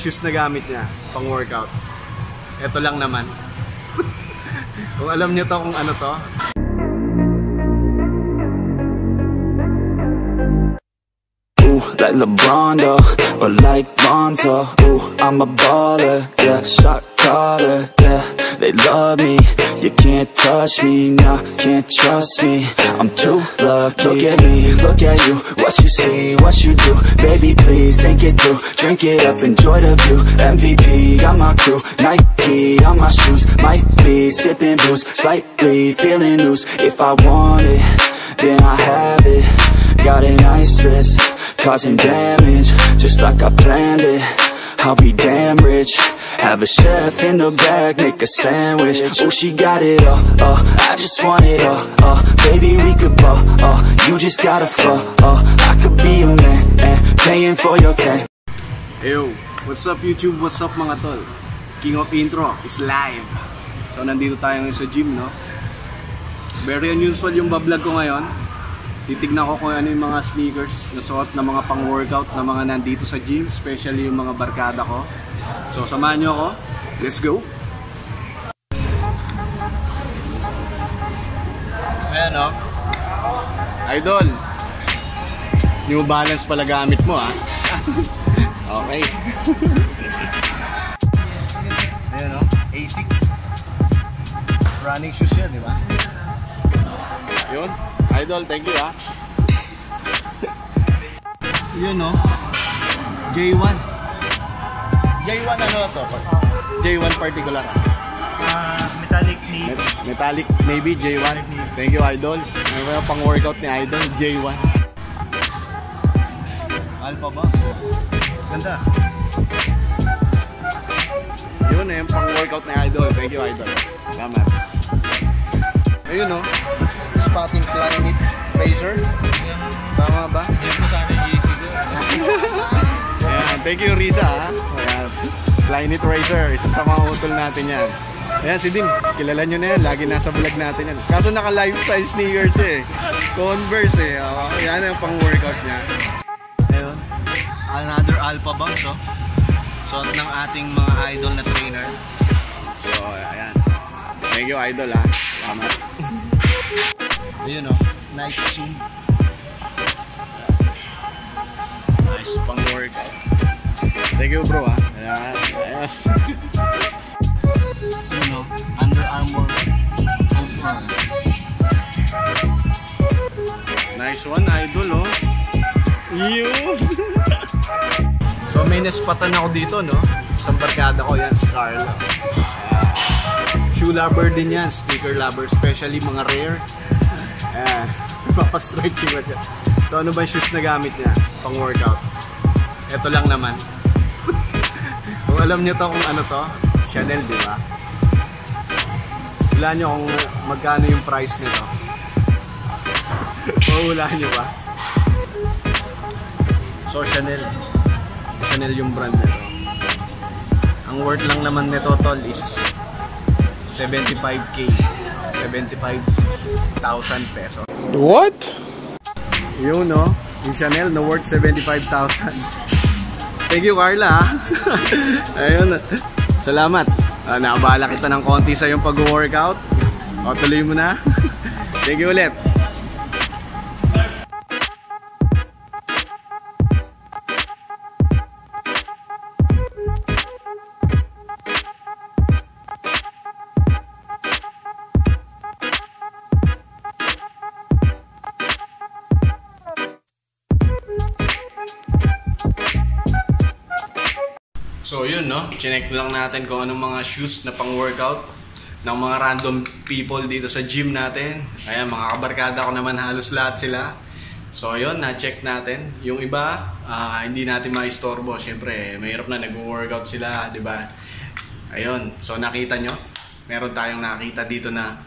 Shoes na gamit niya, pang workout. Ito lang naman. kung alam niyo to kung ano to. Like LeBron though, or like Lonzo. Ooh, I'm a baller, yeah, shot caller, yeah. They love me, you can't touch me, nah, can't trust me. I'm too lucky. Look at me, look at you, what you see, what you do. Baby, please think it through, drink it up, enjoy the view. MVP on my crew, Nike on my shoes. Might be sipping booze, slightly feeling loose. If I want it, then I have it. Got a nice wrist, causing damage Just like I planned it I'll be damn rich Have a chef in the back, make a sandwich Oh, she got it all, uh, I just want it all, uh Baby, we could ball, uh, you just gotta fall, uh I could be a man, and paying for your tan Yo, what's up YouTube? What's up mga tol? King of Intro is live. So nandito tayo ngayon sa gym, no? Very unusual yung bablog ko ngayon. Titignan ko kung ano yung mga sneakers na suot na mga pang-workout na mga nandito sa gym, especially yung mga barkada ko. So samahan nyo ako. Let's go! Ayan o. Idol! New Balance pala gamit mo ah. okay. Ayan o. A6. Running shoes yan, di ba? Yun. Idol, thank you ah. Yun no. J1. J1 ano to? J1 particular. Ah, metallic navy. Met- Metallic Navy J1. Thank you Idol. May mga pang workout ni Idol J1. Alpha ba? So, ganda. Yun eh, pang workout ni Idol. Thank you Idol. Salamat. Ayun no. Spotting Climate Razor. Tama ba? Yan po sana yung. Ayan, thank you Risa ha. Ayan. Flyknit Racer, isa sa mga utol natin yan. Ayan, si Dim, kilala nyo na yan. Lagi nasa vlog natin yan. Kaso naka lifestyle sneakers eh. Converse eh. Oh, yan ang pang workout niya. Ayun. Another Alpha Bounce oh. Suot ng ating mga idol na trainer. So, ayan. Thank you idol ha. Salamat. Ayun oh. Night Zoom. Nice pang workout. Thank you bro. Ayan. Yes. You know, Under Armour. Nice one, idol, oh. Yun! so, may naspatan ako dito, no? Isang barkada ko yan, si Carlo. Shoe lover din yan, sneaker lover, especially mga rare. Ayan, papastretching ba siya. So, ano ba yung shoes na gamit niya? Pang workout. Ito lang naman. kung alam niyo to kung ano to, Chanel, di ba? Wala niyo kung magkano yung price nito. Mahulaan nyo ba? So, Chanel. Chanel yung brand nito. Ang worth lang naman nito, tol, is 75k. 75,000 pesos. What? Yun, no? Yung Chanel, no worth 75,000. Thank you, Carla. Ayun. Salamat. Uh, nakabala kita ng konti sa yung pag-workout. O, tuloy mo na. Thank you ulit. So yun no, chinek lang natin kung anong mga shoes na pang workout ng mga random people dito sa gym natin. Ayan, mga kabarkada ko naman halos lahat sila. So yun, na-check natin. Yung iba, ah, hindi natin maistorbo. Siyempre, mahirap na nag-workout sila, di ba? Ayun, so nakita nyo, meron tayong nakita dito na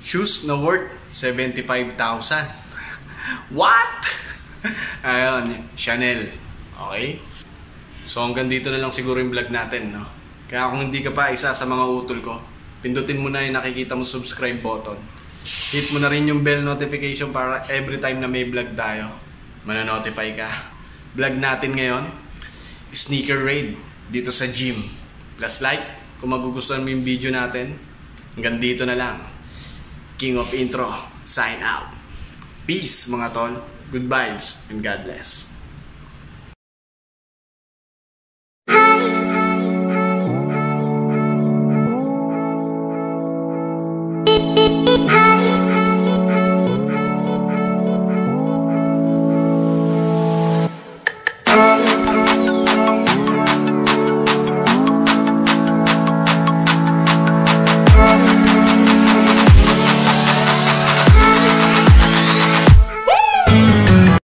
shoes na worth 75,000. What? Ayun, Chanel. Okay? So hanggang dito na lang siguro yung vlog natin, no? Kaya kung hindi ka pa isa sa mga utol ko, pindutin mo na yung nakikita mo subscribe button. Hit mo na rin yung bell notification para every time na may vlog tayo, mananotify ka. Vlog natin ngayon, sneaker raid. dito sa gym. Plus like, kung magugustuhan mo yung video natin, hanggang dito na lang. King of Intro, sign out. Peace mga tol. Good vibes and God bless.